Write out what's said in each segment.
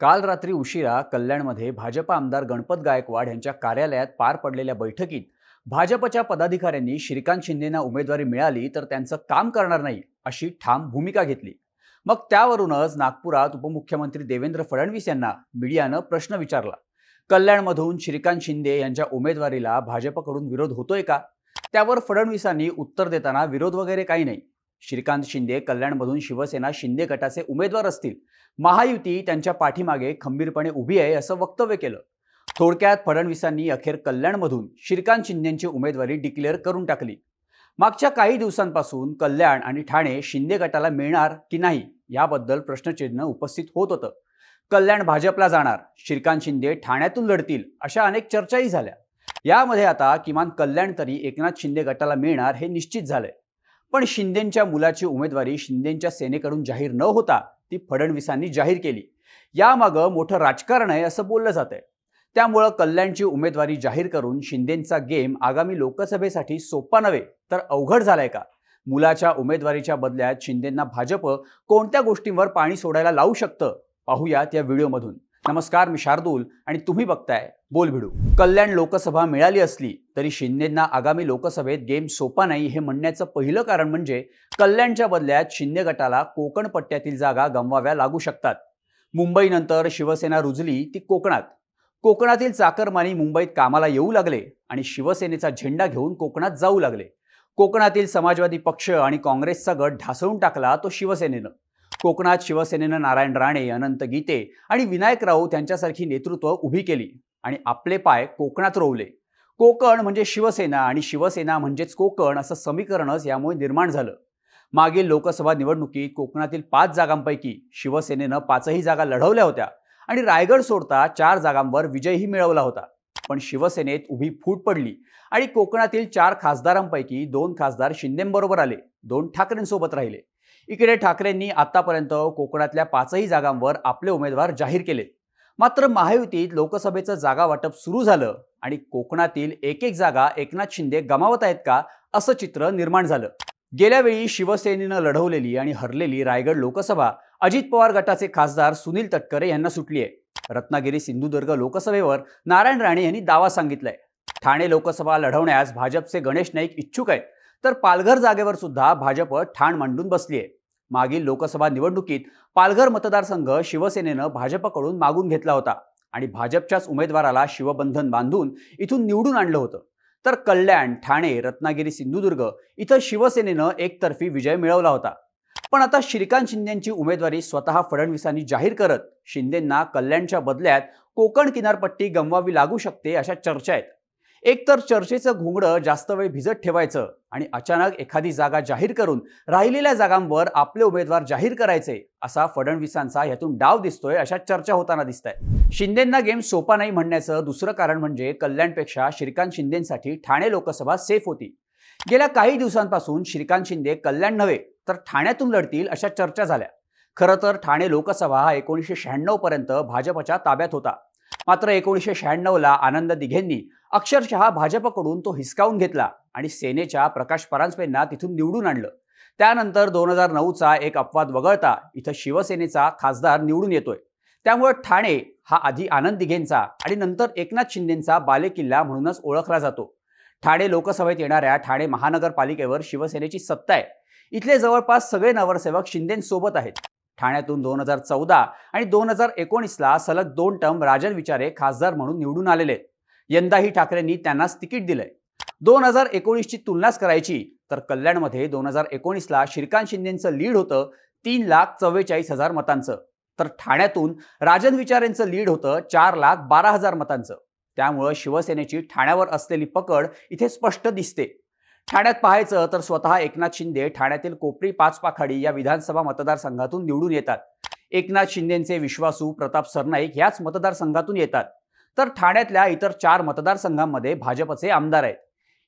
काल रात्री उशिरा कल्याणमध्ये भाजप आमदार गणपत गायकवाड यांच्या कार्यालयात पार पडलेल्या बैठकीत भाजपच्या पदाधिकाऱ्यांनी श्रीकांत शिंदेना उमेदवारी मिळाली तर त्यांचं काम करणार नाही अशी ठाम भूमिका घेतली. मग त्यावरूनच नागपुरात उपमुख्यमंत्री देवेंद्र फडणवीस यांना मीडियानं प्रश्न विचारला. कल्याणमधून श्रीकांत शिंदे यांच्या उमेदवारीला भाजपकडून विरोध होतोय का? त्यावर फडणवीसांनी उत्तर देताना विरोध वगैरे काही नाही. श्रीकांत शिंदे कल्याणमधून शिवसेना शिंदे गटाचे उमेदवार असतील. महायुती त्यांच्या पाठीमागे खंबीरपणे उभी आहे असं वक्तव्य केलं. थोडक्यात फडणवीसांनी अखेर कल्याणमधून श्रीकांत शिंदेची उमेदवारी डिक्लेअर करून टाकली. मागच्या काही दिवसांपासून कल्याण आणि ठाणे शिंदे गटाला मिळणार की नाही याबद्दल प्रश्नचिन्ह उपस्थित होत होतं. कल्याण भाजपला जाणार श्रीकांत शिंदे ठाण्यातून लढतील अशा अनेक चर्चाही झाल्या. यामध्ये आता किमान कल्याण तरी एकनाथ शिंदे गटाला मिळणार हे निश्चित झालंय. पण शिंदेंच्या मुलाची उमेदवारी शिंदेंच्या सेनेकडून जाहीर न होता ती फडणवीसांनी जाहीर केली. यामागं मोठं राजकारण आहे असं बोललं जात आहे त्यामुळं कल्याणची उमेदवारी जाहीर करून शिंदेंचा गेम आगामी लोकसभेसाठी सोपा नव्हे तर अवघड झालाय का? मुलाच्या उमेदवारीच्या बदल्यात शिंदेंना भाजप कोणत्या गोष्टींवर पाणी सोडायला लावू शकतं? पाहूयात या व्हिडिओमधून. नमस्कार मी शार्दूल आणि तुम्ही बघताय बोल भिडू. कल्याण लोकसभा मिळाली असली तरी शिंदेंना आगामी लोकसभेत गेम सोपा नाही हे म्हणण्याचं पहिलं कारण म्हणजे कल्याणच्या बदल्यात शिंदे गटाला कोकण पट्ट्यातील जागा गमवाव्या लागू शकतात. मुंबईनंतर शिवसेना रुजली ती कोकणात. कोकणातील चाकरमानी मुंबईत कामाला येऊ लागले आणि शिवसेनेचा झेंडा घेऊन कोकणात जाऊ लागले. कोकणातील समाजवादी पक्ष आणि काँग्रेसचा गट ढासळून टाकला तो शिवसेनेनं. कोकणात शिवसेनेनं नारायण राणे अनंत गीते आणि विनायक राऊत यांच्यासारखी नेतृत्व उभी केली आणि आपले पाय कोकणात रोवले. कोकण म्हणजे शिवसेना आणि शिवसेना म्हणजेच कोकण असं समीकरणच यामुळे निर्माण झालं. मागील लोकसभा निवडणुकीत कोकणातील पाच जागांपैकी शिवसेनेनं पाचही जागा लढवल्या होत्या आणि रायगड सोडता चार जागांवर विजयही मिळवला होता. पण शिवसेनेत उभी फूट पडली आणि कोकणातील चार खासदारांपैकी दोन खासदार शिंदेंबरोबर आले दोन ठाकरेंसोबत राहिले. इकडे ठाकरेंनी आतापर्यंत कोकणातल्या पाचही जागांवर आपले उमेदवार जाहीर केले. मात्र महायुतीत लोकसभेचं जागा वाटप सुरू झालं आणि कोकणातील एक एक जागा एकनाथ शिंदे गमावत आहेत का असं चित्र निर्माण झालं. गेल्यावेळी शिवसेनेनं लढवलेली आणि हरलेली रायगड लोकसभा अजित पवार गटाचे खासदार सुनील तटकरे यांना सुटली आहे रत्नागिरी सिंधुदुर्ग लोकसभेवर नारायण राणे यांनी दावा सांगितलाय. ठाणे लोकसभा लढवण्यास भाजपचे गणेश नाईक इच्छुक आहेत. तर पालघर जागेवर सुद्धा भाजप ठाण मांडून बसली आहे मागील लोकसभा निवडणुकीत पालघर मतदारसंघ शिवसेनेनं भाजपकडून मागून घेतला होता आणि भाजपच्याच उमेदवाराला शिवबंधन बांधून इथून निवडून आणलं होतं. तर कल्याण ठाणे रत्नागिरी सिंधुदुर्ग इथं शिवसेनेनं एकतर्फी विजय मिळवला होता. पण आता श्रीकांत शिंदेची उमेदवारी स्वतः फडणवीसांनी जाहीर करत शिंदेंना कल्याणच्या बदल्यात कोकण किनारपट्टी गमवावी लागू शकते अशा चर्चा आहेत. एकतर चर्चेचं घोंगडं जास्त वेळ भिजत ठेवायचं आणि अचानक एखादी जागा जाहीर करून राहिलेल्या जागांवर आपले उमेदवार जाहीर करायचे असा फडणवीसांचा यातून डाव दिसतोय अशा चर्चा होताना दिसत आहे शिंदेंना गेम सोपा नाही म्हणण्याचं दुसरं कारण म्हणजे कल्याणपेक्षा श्रीकांत शिंदेसाठी ठाणे लोकसभा सेफ होती. गेल्या काही दिवसांपासून श्रीकांत शिंदे कल्याण नव्हे तर ठाण्यातून लढतील अशा चर्चा झाल्या. खरं तर ठाणे लोकसभा हा एकोणीसशे शहाण्णव पर्यंत भाजपच्या ताब्यात होता. मात्र एकोणीसशे शहाण्णवला आनंद दिघेंनी अक्षरशः भाजपकडून तो हिसकावून घेतला आणि सेनेच्या प्रकाश परांजपेंना तिथून निवडून आणलं. त्यानंतर दोन हजार नऊचा एक अपवाद वगळता इथं शिवसेनेचा खासदार निवडून येतोय. त्यामुळे ठाणे हा आधी आनंद दिघेंचा आणि नंतर एकनाथ शिंदेंचा बालेकिल्ला म्हणूनच ओळखला जातो. ठाणे लोकसभेत येणाऱ्या ठाणे महानगरपालिकेवर शिवसेनेची सत्ता आहे. इथले जवळपास सगळे नगरसेवक शिंदेंसोबत आहेत. ठाण्यातून दोन हजार चौदा आणि दोन हजार एकोणीसला सलग दोन टर्म राजन विचारे खासदार म्हणून निवडून आलेले आहेत. यंदाही ठाकरेंनी त्यांनाच तिकीट दिलंय. दोन हजार एकोणीसची तुलनाच करायची तर कल्याणमध्ये दोन हजार एकोणीसला श्रीकांत शिंदेचं लीड होतं तीन लाख चव्वेचाळीस हजार मतांचं. तर ठाण्यातून राजन विचारेंचं लीड होतं चार लाख बारा हजार मतांचं. त्यामुळं शिवसेनेची ठाण्यावर असलेली पकड इथे स्पष्ट दिसते. ठाण्यात पाहायचं तर स्वतः एकनाथ शिंदे ठाण्यातील कोपरी पाचपाखाडी या विधानसभा मतदारसंघातून निवडून येतात. एकनाथ शिंदेचे विश्वासू प्रताप सरनाईक याच मतदारसंघातून येतात. तर ठाण्यातल्या इतर चार मतदारसंघांमध्ये भाजपचे आमदार आहेत.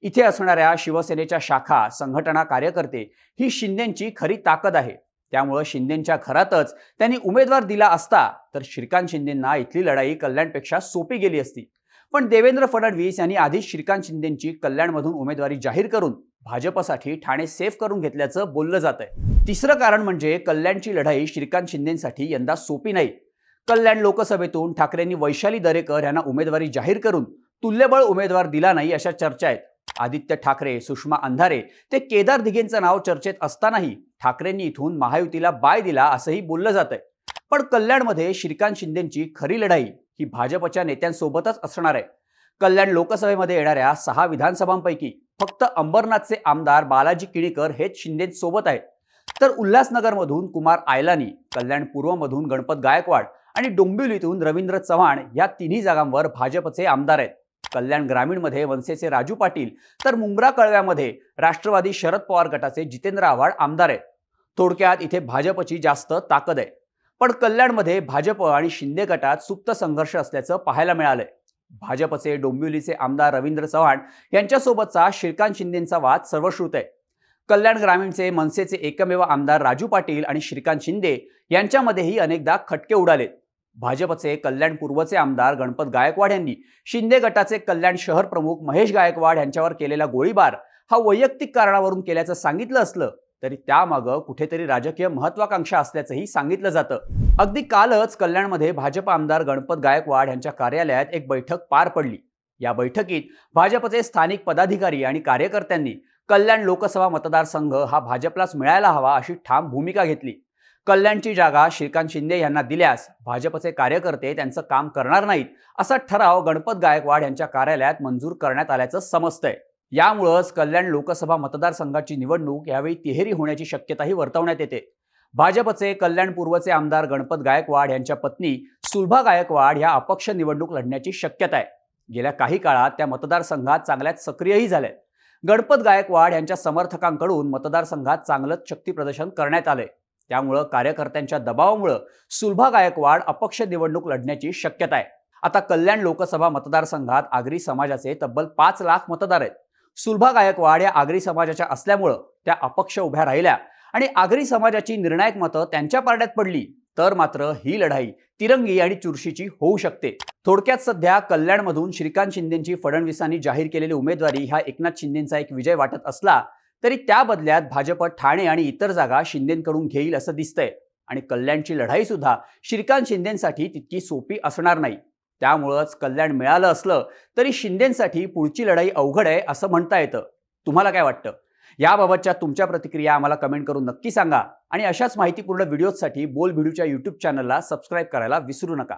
इथे असणाऱ्या शिवसेनेच्या शाखा संघटना कार्यकर्ते ही शिंदेची खरी ताकद आहे. त्यामुळं शिंदेच्या घरातच त्यांनी उमेदवार दिला असता तर श्रीकांत शिंदेंना इथली लढाई कल्याणपेक्षा सोपी गेली असती. पण देवेंद्र फडणवीस यांनी आधीच श्रीकांत शिंदेची कल्याणमधून उमेदवारी जाहीर करून भाजपसाठी ठाणे सेफ करून घेतल्याचं बोललं जात आहे तिसरं कारण म्हणजे कल्याणची लढाई श्रीकांत शिंदेसाठी यंदा सोपी नाही. कल्याण लोकसभेतून ठाकरेंनी वैशाली दरेकर यांना उमेदवारी जाहीर करून तुल्यबळ उमेदवार दिला नाही अशा चर्चा आहेत. आदित्य ठाकरे सुषमा अंधारे ते केदार दिघेंचं नाव चर्चेत असतानाही ठाकरेंनी इथून महायुतीला बाय दिला असंही बोललं जात आहे पण कल्याणमध्ये श्रीकांत शिंदेची खरी लढाई ही भाजपच्या नेत्यांसोबतच असणार आहे. कल्याण लोकसभेमध्ये येणाऱ्या सहा विधानसभांपैकी फक्त अंबरनाथचे आमदार बालाजी किणीकर हेच शिंदेसोबत आहेत. तर उल्हासनगरमधून कुमार आयलानी कल्याण पूर्वमधून गणपत गायकवाड आणि डोंबिवलीतून रवींद्र चव्हाण या तिन्ही जागांवर भाजपचे आमदार आहेत. कल्याण ग्रामीणमध्ये मनसेचे राजू पाटील तर मुंब्रा कळव्यामध्ये राष्ट्रवादी शरद पवार गटाचे जितेंद्र आव्हाड आमदार आहेत. थोडक्यात इथे भाजपची जास्त ताकद आहे. पण कल्याणमध्ये भाजप आणि शिंदे गटात सुप्त संघर्ष असल्याचं पाहायला मिळालंय. भाजपचे डोंबिवलीचे आमदार रवींद्र चव्हाण यांच्यासोबतचा श्रीकांत शिंदेचा वाद सर्वश्रुत आहे. कल्याण ग्रामीणचे मनसेचे एकमेव आमदार राजू पाटील आणि श्रीकांत शिंदे यांच्यामध्येही अनेकदा खटके उडालेत भाजपचे कल्याण पूर्वचे आमदार गणपत गायकवाड यांनी शिंदे गटाचे कल्याण शहर प्रमुख महेश गायकवाड यांच्यावर केलेला गोळीबार हा वैयक्तिक कारणावरून केल्याचं सांगितलं असलं तरी त्यामागं कुठेतरी राजकीय महत्वाकांक्षा असल्याचंही सांगितलं जातं. अगदी कालच कल्याणमध्ये भाजप आमदार गणपत गायकवाड यांच्या कार्यालयात एक बैठक पार पडली. या बैठकीत भाजपचे स्थानिक पदाधिकारी आणि कार्यकर्त्यांनी कल्याण लोकसभा मतदारसंघ हा भाजपलाच मिळायला हवा अशी ठाम भूमिका घेतली. कल्याणची जागा श्रीकांत शिंदे यांना दिल्यास भाजपचे कार्यकर्ते त्यांचं काम करणार नाहीत असा ठराव गणपत गायकवाड यांच्या कार्यालयात मंजूर करण्यात आल्याचं समजतंय. यामुळंच कल्याण लोकसभा मतदारसंघाची निवडणूक यावेळी तिहेरी होण्याची शक्यताही वर्तवण्यात येते. भाजपचे कल्याण पूर्वचे आमदार गणपत गायकवाड यांच्या पत्नी सुलभा गायकवाड या अपक्ष निवडणूक लढण्याची शक्यता आहे. गेल्या काही काळात त्या मतदारसंघात चांगल्याच सक्रियही झाल्या गणपत गायकवाड यांच्या समर्थकांकडून मतदारसंघात चांगलंच शक्तीप्रदर्शन करण्यात आलंय. त्यामुळं कार्यकर्त्यांच्या दबावामुळं सुलभा गायकवाड अपक्ष निवडणूक लढण्याची शक्यता आहे. आता कल्याण लोकसभा मतदारसंघात आगरी समाजाचे तब्बल पाच लाख मतदार आहेत. सुलभा गायकवाड या आगरी समाजाच्या असल्यामुळं त्या अपक्ष उभ्या राहिल्या आणि आगरी समाजाची निर्णायक मतं त्यांच्या पारड्यात पडली तर मात्र ही लढाई तिरंगी आणि चुरशीची होऊ शकते. थोडक्यात सध्या कल्याणमधून श्रीकांत शिंदेची फडणवीसांनी जाहीर केलेली उमेदवारी ह्या एकनाथ शिंदेचा एक विजय वाटत असला तरी त्या बदल्यात भाजप ठाणे आणि इतर जागा शिंदेकडून घेईल असं दिसतंय. आणि कल्याणची लढाई सुद्धा श्रीकांत शिंदेसाठी तितकी सोपी असणार नाही. त्यामुळंच कल्याण मिळालं असलं तरी शिंदेसाठी पुढची लढाई अवघड आहे असं म्हणता येतं. तुम्हाला काय वाटतं? याबाबतच्या तुमच्या प्रतिक्रिया आम्हाला कमेंट करून नक्की सांगा. आणि अशाच माहितीपूर्ण व्हिडिओजसाठी बोल व्हिडिओच्या यूट्यूब चॅनलला सबस्क्राईब करायला विसरू नका.